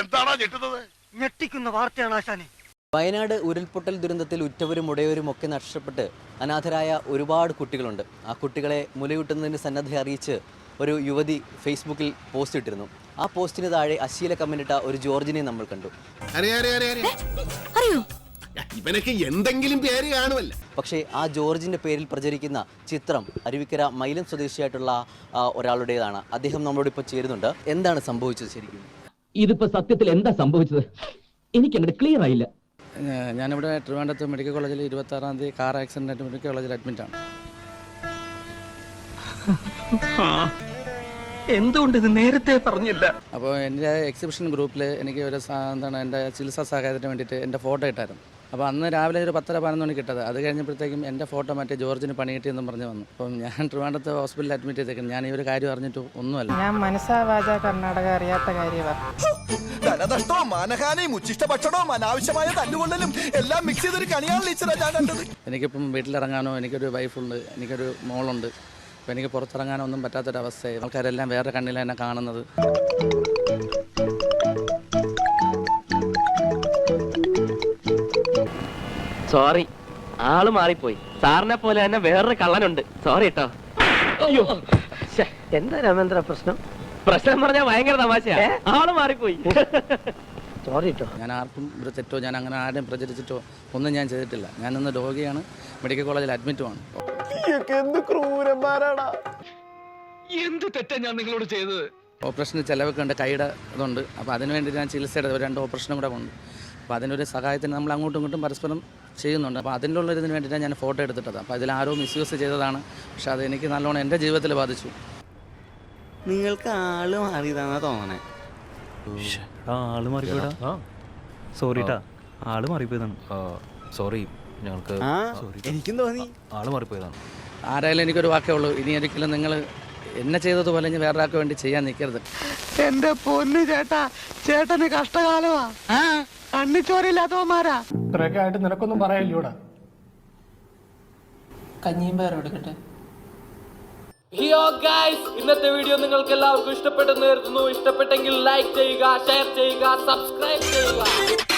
എന്താണോ ഞെട്ടുന്നത്? ഞെട്ടിക്കുന്ന വാർത്തയാണ് ആശാനെ. വയനാട് ഉരുൾപൊട്ടൽ ദുരന്തത്തിൽ ഉറ്റവരും ഉടയവരും ഒക്കെ നഷ്ടപ്പെട്ട് അനാഥരായ ഒരുപാട് കുട്ടികളുണ്ട്. ആ കുട്ടികളെ മുലയൂട്ടുന്നതിന് സന്നദ്ധ അറിയിച്ച് ഒരു യുവതി ഫേസ്ബുക്കിൽ പോസ്റ്റ് ഇട്ടിരുന്നു. ആ പോസ്റ്റിന് താഴെ അശീല കമന്റിട്ട ഒരു ജോർജിനെ നമ്മൾ കണ്ടു. ഇവനൊക്കെ എന്തെങ്കിലും പേര് കാണുമല്ല. പക്ഷേ ആ ജോർജിന്റെ പേരിൽ പ്രചരിക്കുന്ന ചിത്രം അരുവിക്കര മൈലം സ്വദേശിയായിട്ടുള്ള ഒരാളുടേതാണ്. അദ്ദേഹം നമ്മളോട് ഇപ്പോൾ ചേരുന്നുണ്ട്. എന്താണ് സംഭവിച്ചത് ശരിക്കും? ഇതിപ്പോ സത്യത്തിൽ എന്താ സംഭവിച്ചത്? എനിക്ക് അങ്ങോട്ട് ക്ലിയർ ആയില്ല ഞാനിവിടെ ട്രിവാൻഡ്രത്ത് മെഡിക്കൽ കോളേജിൽ ഇരുപത്തി ആറാം തീയതി കാർ ആക്സിഡന്റ് ആയിട്ട് മെഡിക്കൽ കോളേജിൽ അഡ്മിറ്റ് ആണ്. എന്തുകൊണ്ട് ഇത് നേരത്തെ പറഞ്ഞില്ല? അപ്പോൾ എന്റെ എക്സിബിഷൻ ഗ്രൂപ്പിൽ എനിക്ക് ഒരു എന്താണ് എന്റെ ചികിത്സാ സഹായത്തിന് വേണ്ടിയിട്ട് എന്റെ ഫോട്ടോ ഇട്ടായിരുന്നു. അപ്പോൾ അന്ന് രാവിലെ ഒരു പത്തര പതിനൊന്ന് മണിക്ക് ഇട്ടത് അത് കഴിഞ്ഞപ്പോഴത്തേക്കും എന്റെ ഫോട്ടോ മറ്റേ ജോർജിന് പണി കിട്ടിയെന്നും പറഞ്ഞു വന്നു. അപ്പം ഞാൻ ട്രിവാണ്ടത്തെ ഹോസ്പിറ്റലിൽ അഡ്മിറ്റ് ചെയ്തേക്കും ഞാൻ ഈ ഒരു കാര്യം അറിഞ്ഞിട്ട് ഒന്നുമല്ല. ഞാൻ മനസ്സാ വാച കർണാടക അറിയാത്ത കാര്യമാണ് ധനനഷ്ടവും മാനഹാനിയും ഉച്ചിഷ്ട ഭക്ഷണവും അനാവശ്യമായ തല്ലുകൊള്ളലും എല്ലാം മിക്സ് ചെയ്തൊരു കണിയാണ് ടീച്ചറെ ഞാൻ കണ്ടത്. എനിക്കിപ്പം വീട്ടിലിറങ്ങാനോ എനിക്കൊരു വൈഫുണ്ട് എനിക്കൊരു മോളുണ്ട്. അപ്പോൾ എനിക്ക് പുറത്തിറങ്ങാനോ ഒന്നും പറ്റാത്തൊരവസ്ഥയായി. ആൾക്കാരെല്ലാം വേറെ കണ്ണിലാണ് എന്നെ കാണുന്നത്. സോറി ആൾ മാറിപ്പോയി. സാറിനെ പോലെ തന്നെ വേറൊരു കള്ളനുണ്ട്. സോറി കേട്ടോ അയ്യോ. ശ്ശെ, എന്താ രാമേന്ദ്ര പ്രശ്നം? പ്രശ്നം പറഞ്ഞാൽ ഭയങ്കര തമാശയാ. ആൾ മാറിപ്പോയി. സോറി കേട്ടോ ഞാൻ ആർക്കും ഒരു തെറ്റോ ഞാൻ അങ്ങനെ ആരെയും പ്രചരിച്ചിട്ടോ ഒന്നും ഞാൻ ചെയ്തിട്ടില്ല. ഞാൻ ഇന്ന് രോഗിയാണ്. മെഡിക്കൽ കോളേജിൽ അഡ്മിറ്റുമാണ് എന്ത് ക്രൂരന്മാരാടാ? എന്ത് തെറ്റാ ഞാൻ നിങ്ങളോട് ചെയ്തത്? ഓപ്പറേഷന് ചിലവൊക്കെ ഉണ്ട് കൈയുടെ ഇതുണ്ട്. അപ്പോൾ അതിന് വേണ്ടി ഞാൻ ചികിത്സയുടെ ഒരു രണ്ട് ഓപ്പറേഷനും കൂടെ ഉണ്ട് അപ്പോൾ അതിനൊരു സഹായത്തിന് നമ്മൾ അങ്ങോട്ടും ഇങ്ങോട്ടും പരസ്പരം ചെയ്യുന്നുണ്ട്. അപ്പോൾ അതിനുള്ള ഉള്ളൊരിതിന് വേണ്ടിയിട്ടാണ് ഞാൻ ഫോട്ടോ എടുത്തിട്ടത്. അപ്പോൾ അതിൽ ആരോ മിസ്യൂസ് ചെയ്തതാണ്. പക്ഷേ അത് എനിക്ക് നല്ലോണം എന്റെ ജീവിതത്തിൽ ബാധിച്ചു. നിങ്ങൾക്ക് ആൾ മാറിയതാന്നാ തോന്നണേ. ആൾ മാറിപ്പോയടാ സോറിട്ടാ. ആൾ മാറിപ്പോയതാണ്. സോറി. ഞങ്ങൾക്ക് എനിക്കും തോന്നി. ആൾ മാറിപ്പോയതാണ്. ആരായാലും എനിക്കൊരു വാക്കേ ഉള്ളൂ. ഇനി ഒരിക്കലും നിങ്ങൾ എന്നെ ചെയ്തതുപോലെ ഞാൻ വേറെ ആൾക്ക് വേണ്ടി ചെയ്യാൻ നിൽക്കരുത്. എന്റെ പൊന്നു ചേട്ടാ. ചേട്ടന് കഷ്ടകാലമാ. കണ്ണിച്ചോരില്ലാത്തവന്മാരാ. ഇത്രയൊക്കെ ആയിട്ട് നിനക്കൊന്നും പറയല്ലൂടാ കഞ്ഞിയും പേരും എടുക്കട്ടെ. ഹിയോ ഗൈസ് ഇന്നത്തെ വീഡിയോ നിങ്ങൾക്ക് എല്ലാവർക്കും ഇഷ്ടപ്പെട്ടെന്ന് കരുതുന്നു. ഇഷ്ടപ്പെട്ടെങ്കിൽ ലൈക്ക് ചെയ്യുക ഷെയർ ചെയ്യുക സബ്സ്ക്രൈബ് ചെയ്യുക.